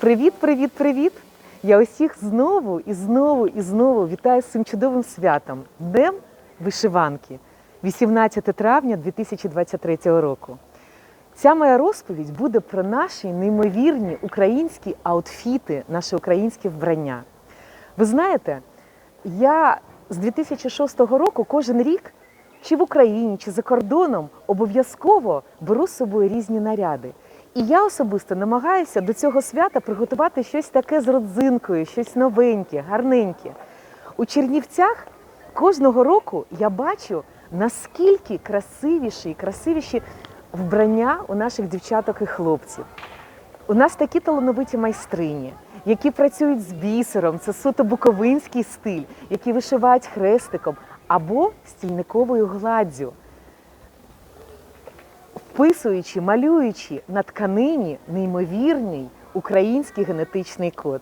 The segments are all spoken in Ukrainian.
Привіт, привіт, привіт! Я усіх знову і знову і знову вітаю з цим чудовим святом Днем вишиванки 18 травня 2023 року. Ця моя розповідь буде про наші неймовірні українські аутфіти, наше українське вбрання. Ви знаєте, я з 2006 року кожен рік, чи в Україні, чи за кордоном, обов'язково беру з собою різні наряди. І я особисто намагаюся до цього свята приготувати щось таке з родзинкою, щось новеньке, гарненьке. У Чернівцях кожного року я бачу, наскільки красивіші і красивіші вбрання у наших дівчаток і хлопців. У нас такі талановиті майстрині, які працюють з бісером, це суто буковинський стиль, які вишивають хрестиком або стільниковою гладдю, вписуючи, малюючи на тканині неймовірний український генетичний код.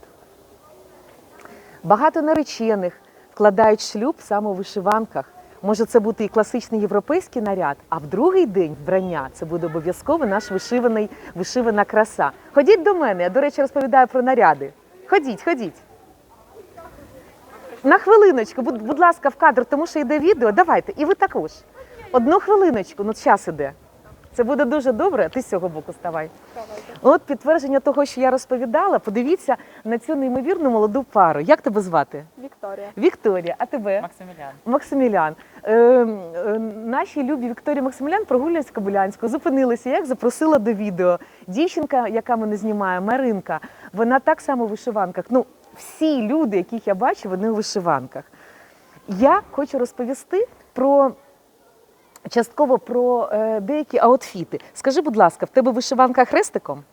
Багато наречених вкладають шлюб саме у вишиванках. Може це бути і класичний європейський наряд, а в другий день вбрання це буде обов'язково наш вишиваний, вишивана краса. Ходіть до мене, я, до речі, розповідаю про наряди. Ходіть, ходіть. На хвилиночку, будь, будь ласка, в кадр, тому що йде відео. Давайте, і ви також. Одну хвилиночку, ну час іде. Це буде дуже добре, ти з цього боку ставай. От підтвердження того, що я розповідала, подивіться на цю неймовірну молоду пару. Як тебе звати? Вікторія. Вікторія, а тебе? Максимілян. Максимілян. Е, е, наші любі Вікторія Максимілян прогулюють з Кобилянською, зупинилися, я їх запросила до відео. Дівчинка, яка мене знімає, Маринка, вона так само в вишиванках. Ну, всі люди, яких я бачу, вони у вишиванках. Я хочу розповісти про частково про е, деякі аутфіти. Скажи, будь ласка, в тебе вишиванка хрестиком?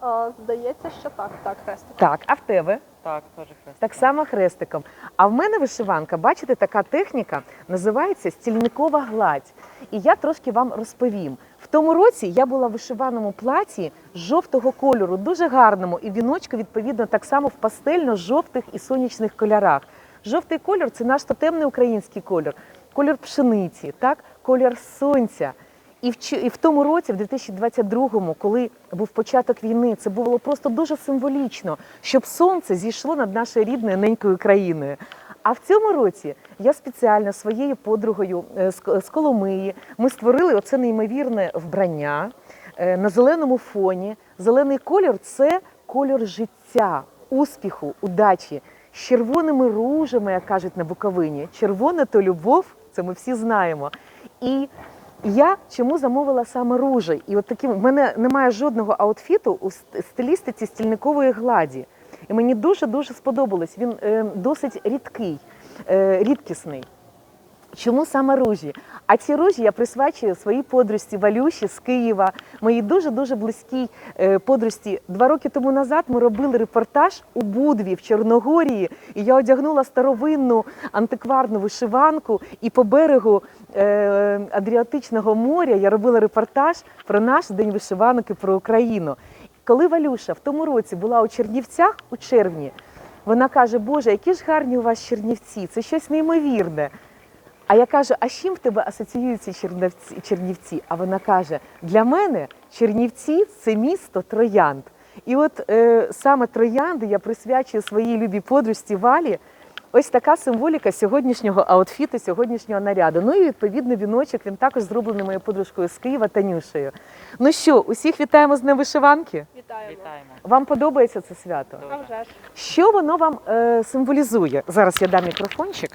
А, здається, що так, так, хрестик. Так, а в тебе? Так, теж хрест. Так само хрестиком. А в мене вишиванка, бачите, така техніка називається стільникова гладь. І я трошки вам розповім. В тому році я була в вишиваному платі жовтого кольору, дуже гарному, і віночку, відповідно, так само в пастельно-жовтих і сонячних кольорах. Жовтий кольор це наш тотемний український кольор, кольор пшениці, так? кольор сонця. І в, і в тому році, в 2022-му, коли був початок війни, це було просто дуже символічно, щоб сонце зійшло над нашою рідною ненькою країною. А в цьому році я спеціально своєю подругою е, з Коломиї ми створили оце неймовірне вбрання е, на зеленому фоні. Зелений колір це колір життя, успіху, удачі. З червоними ружами, як кажуть на Буковині. Червоне то любов, це ми всі знаємо. І я чому замовила саме ружі? І от таким в мене немає жодного аутфіту у стилістиці стільникової гладі. І мені дуже дуже сподобалось. Він е, досить рідкий, е, рідкісний. Чому саме ружі? А ці ружі я присвячую своїй подружці Валюші з Києва, моїй дуже дуже близькій е, подружці. Два роки тому назад ми робили репортаж у Будві в Чорногорії, і я одягнула старовинну антикварну вишиванку. І по берегу е, Адріатичного моря я робила репортаж про наш день вишиванок і про Україну. Коли Валюша в тому році була у Чернівцях у червні, вона каже: Боже, які ж гарні у вас Чернівці, це щось неймовірне. А я кажу, а з чим в тебе асоціюються Чернівці? Чернівці? А вона каже: для мене Чернівці це місто троянд. І от е, саме троянди я присвячую своїй любій подружці Валі. Ось така символіка сьогоднішнього аутфіту, сьогоднішнього наряду. Ну і відповідно віночок він також зроблений моєю подружкою з Києва Танюшею. Ну що, усіх вітаємо з Днем вишиванки? Вітаємо. Вітаємо. Вам подобається це свято? Дуже. А вже ж. Що воно вам е, символізує? Зараз я дам мікрофончик.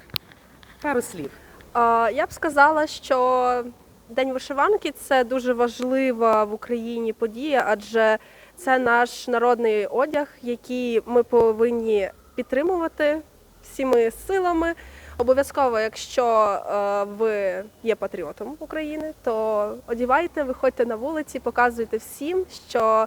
Пару слів. Я б сказала, що День вишиванки це дуже важлива в Україні подія, адже це наш народний одяг, який ми повинні підтримувати всіми силами. Обов'язково, якщо е, ви є патріотом України, то одівайте, виходьте на вулиці, показуйте всім, що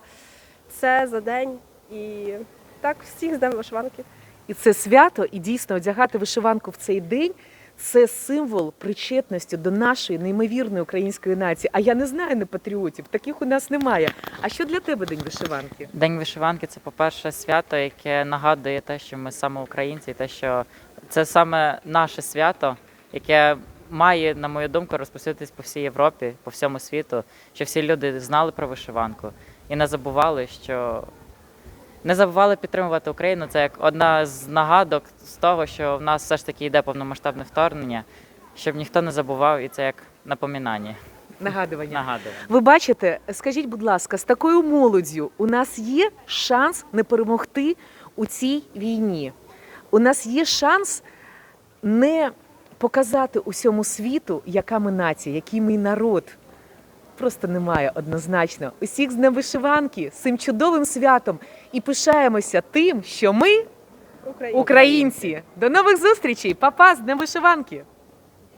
це за день і так всіх з Днем вишиванки. І це свято, і дійсно одягати вишиванку в цей день це символ причетності до нашої неймовірної української нації. А я не знаю не патріотів, таких у нас немає. А що для тебе день вишиванки? День вишиванки це, по-перше, свято, яке нагадує те, що ми саме українці, і те, що це саме наше свято, яке має, на мою думку, розпоситись по всій Європі, по всьому світу, щоб всі люди знали про вишиванку і не забували, що не забували підтримувати Україну. Це як одна з нагадок з того, що в нас все ж таки йде повномасштабне вторгнення, щоб ніхто не забував, і це як напоминання, Нагадування. нагадування. Ви бачите, скажіть, будь ласка, з такою молоддю у нас є шанс не перемогти у цій війні. У нас є шанс не показати усьому світу, яка ми нація, який ми народ. Просто немає однозначно. Усіх з Днем вишиванки, з цим чудовим святом і пишаємося тим, що ми українці. До нових зустрічей! Папа з Днем вишиванки!